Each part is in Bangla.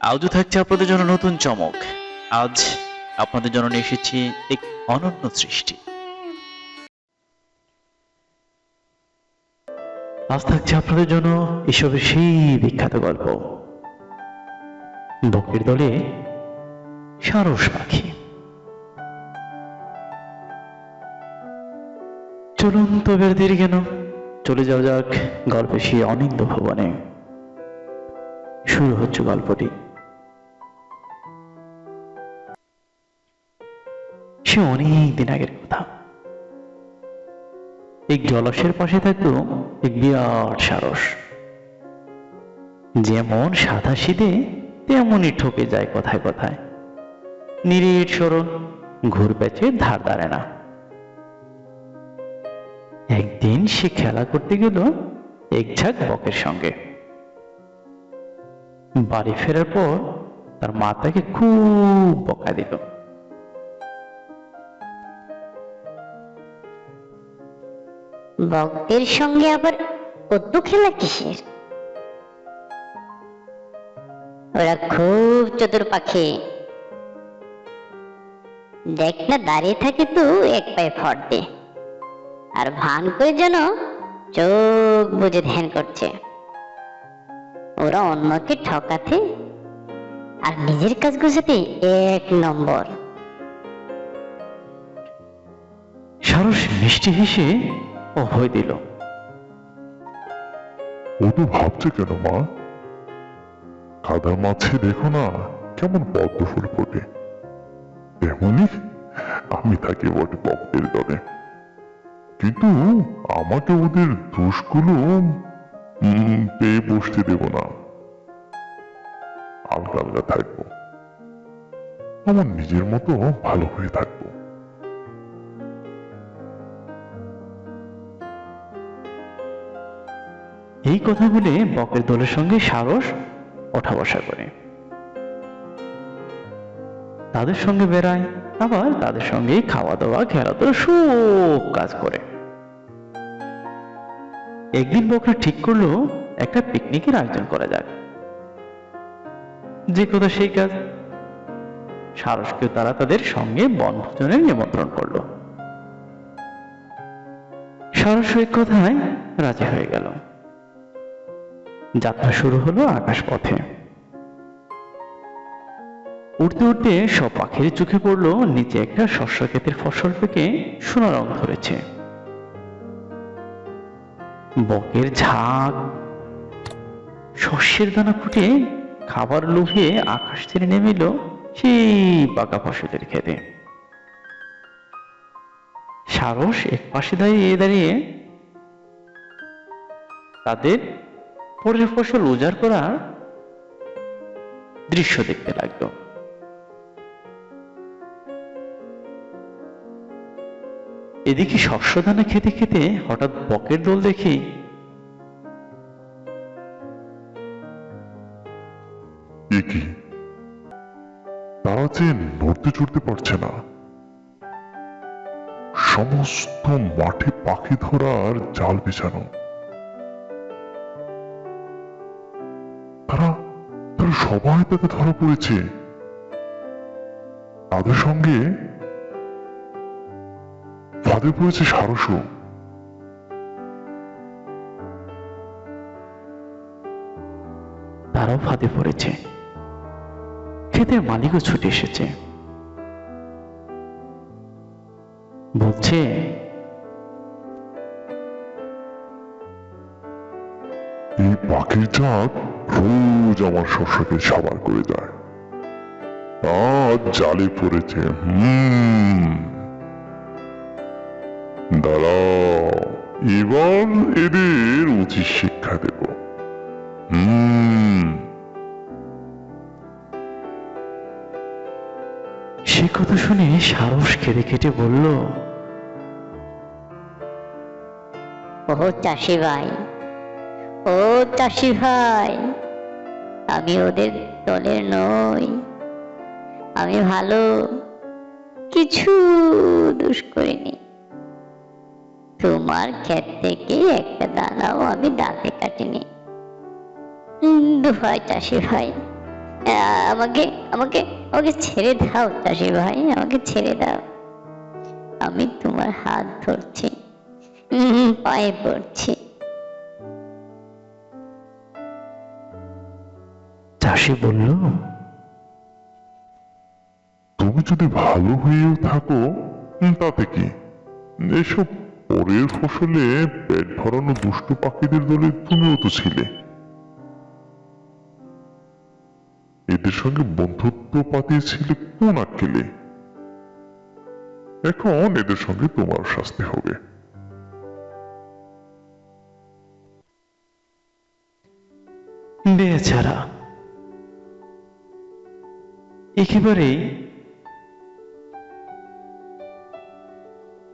আজও থাকছে আপনাদের জন্য নতুন চমক। আজ আপনাদের জন্য নিয়ে এসেছি এক অনন্য সৃষ্টি। আজ থাকছে আপনাদের জন্য এসবের সেই বিখ্যাত গল্প। বকের দলে সারস পাখি। চলুন তবে আর দেরি কেন? চলে যাওয়া যাক গল্পের সেই অনিন্দ ভবনে। শুরু হচ্ছে গল্পটি। সে অনেক দিন আগের কথা। এক জলাশয়ের পাশে থাকতো এক বিরাট সারস। যেমন সাদা শীতে, তেমনই ঠকে যায় কথায় কথায়। নিরেট সরল ঘুর প্যাচে ধার দাঁড়ে না। একদিন সে খেলা করতে গেল এক ঝাঁক বকের সঙ্গে। বাড়ি ফেরার পর তার মা তাকে খুব বকা দিল। বকদের সঙ্গে আবার কদ্দু খেলা কিসের? ওরা খুব চতুর পাখি। দেখ না, দাঁড়িয়ে থাকে তো এক পায়ে ফট দে। আর ভান করে যেন চোখ বুঝে ধ্যান করছে। ওরা অন্যকে ঠকাতে আর নিজের কাজ গুছাতে এক নম্বর। সারস মিষ্টি হেসে অভয় দিল। ও তো ভাবছে কেন, মা? কাদার মাছে দেখো না, কেমন পদ্ম ফুল ফোটে। তেমনি আমি থাকি বটে বক্তের দলে। কিন্তু আমাকে ওদের দোষগুলো পেয়ে বসতে দেব না। আলগা আলগা থাকব। আমার নিজের মতো ভালো হয়ে থাকব। এই কথা বলে বকের দলের সঙ্গে সারস ওঠা বসা করে। তাদের সঙ্গে বেড়ায়, আবার তাদের সঙ্গে খাওয়া দাওয়া খেলাধুলা, সব কাজ করে। একদিন বকরা ঠিক করল, একটা পিকনিকের আয়োজন করা যাক। যে কথা সেই কাজ। সারসকে তারা তাদের সঙ্গে বনভোজনের নিমন্ত্রণ করল। সারস কথায় রাজি হয়ে গেল। যাত্রা শুরু হলো আকাশ পথে উঠতে উঠতে সব পাখির চোখে পড়ল নিচে একটা শস্য ক্ষেতের ফসল পেকে সোনা রং ধরেছে। বকের ঝাঁক। শস্যের দানা ফুটে খাবার লোভে আকাশ ছেড়ে নেমে এলো সেই পাকা ফসলের খেতে সারস এক পাশে দাঁড়িয়ে দাঁড়িয়ে তাদের পরের ফসল উজাড় করার দৃশ্য দেখতে লাগল। এদিকে শস্যদানা খেতে খেতে হঠাৎ বকের দল দেখি তারা যে নড়তে চড়তে পারছে না। সমস্ত মাঠে পাখি ধরার জাল বিছানো। সবাই তাকে ধরা পড়েছে। তাদের সঙ্গে ফাঁদে পড়েছে সারসও তারাও ফাঁদে পড়েছে। ক্ষেতের মালিকও ছুটে এসেছে। বলছে এই পাখির জাত রোজ আমার শস্যকে সাবার করে যায় আজ জালে পড়েছে হুম। দাঁড়াও এবার এদের উচিত শিক্ষা দেব। হুম। কথা শুনে সারস কেঁদে কেটে বলল ও চাষি ভাই ও চাষি ভাই, আমি ওদের দলের নই। আমি ভালো কিছু দোষ করিনি। তোমার ক্ষেত থেকে একটা দানাও আমি দাঁতে কাটিনি। দোহাই চাষি ভাই, আমাকে আমাকে আমাকে ছেড়ে দাও চাষি ভাই, আমাকে ছেড়ে দাও। আমি তোমার হাত ধরছি পায়ে পড়ছি। চাষি বলল তুমি যদি ভালো হয়েও থাকো তাতে কি? এসব পরের ফসলে পেট ভরানো দুষ্টু পাখিদের দলে তুমিও তো ছিলে। এদের সঙ্গে বন্ধুত্ব পাতিয়েছিলে কোন আক্কেলে? এখন এদের সঙ্গে তোমার শাস্তি হবে। বেচারা একেবারেই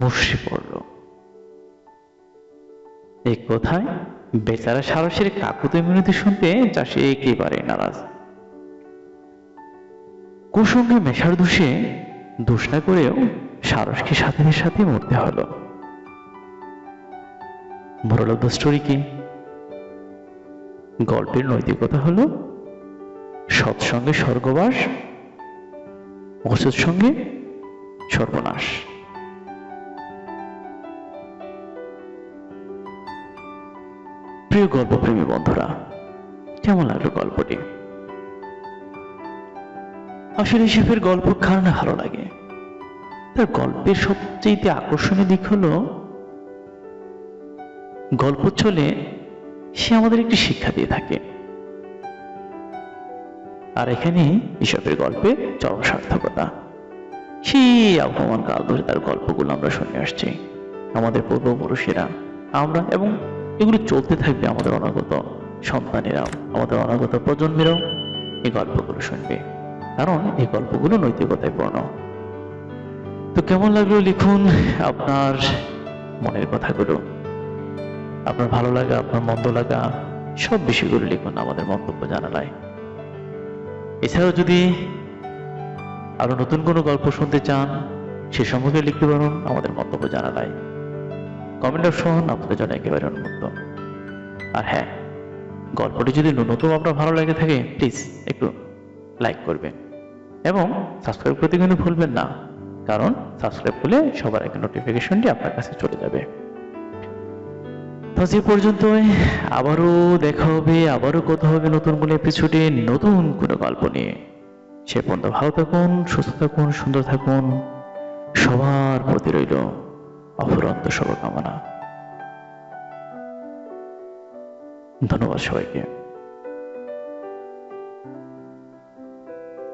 মুশড়ে পড়ল। এই কথায় বেচারা সারসের কাকুতে মিনতি শুনতে চাষি একেবারে নারাজ। কুসঙ্গে মেশার দোষে দোষ না করেও সারসকে সাথে সাথে মরতে হলো। মোরাল অফ স্টোরি কি গল্পের নৈতিকতা হলো সৎসঙ্গে স্বর্গবাস অসৎ সঙ্গে সর্বনাশ। প্রিয় গল্পপ্রেমী বন্ধুরা, কেমন লাগল গল্পটি? আসলে শেফের গল্প কার না ভালো লাগে? তার গল্পের সবচেয়ে আকর্ষণীয় দিক হলো গল্প চলে সে আমাদের একটি শিক্ষা দিয়ে থাকে। আর এখানে ইসবের গল্পে চরম সার্থকতা। সেই আবহমান কাল ধরে তার গল্পগুলো আমরা শুনে আসছি। আমাদের পূর্বপুরুষেরা, আমরা এবং এগুলো চলতে থাকবে আমাদের অনাগত সন্তানেরাও, আমাদের অনাগত প্রজন্মেরাও এই গল্পগুলো শুনবে। কারণ এই গল্পগুলো নৈতিকতায় পূর্ণ। তো কেমন লাগল লিখুন আপনার মনের কথাগুলো? আপনার ভালো লাগা, আপনার মন্দ লাগা, সব বিষয়গুলো লিখুন আমাদের মন্তব্য এছাড়াও যদি আরও নতুন কোনো গল্প শুনতে চান, সে সম্পর্কে লিখতে পারুন, আমাদের মন্তব্য জানালায় কমেন্ট অপশন আপনাদের জন্য একেবারে উন্মুক্ত আর হ্যাঁ গল্পটি যদি ন্যূনতম আপনার ভালো লাগে থাকে প্লিজ একটু লাইক করবেন। এবং সাবস্ক্রাইব করতে কিন্তু ভুলবেন না, কারণ সাবস্ক্রাইব করলে সবার আগে নোটিফিকেশনটি আপনার কাছে চলে যাবে। তো পর্যন্ত আবারও দেখা হবে, আবারও কথা হবে নতুন কোনো এপিসোডে নতুন কোনো গল্প নিয়ে। সে পর্যন্ত ভালো থাকুন, সুস্থ থাকুন, সুন্দর থাকুন। সবার প্রতি রইল অফুরন্ত শুভকামনা। ধন্যবাদ সবাইকে।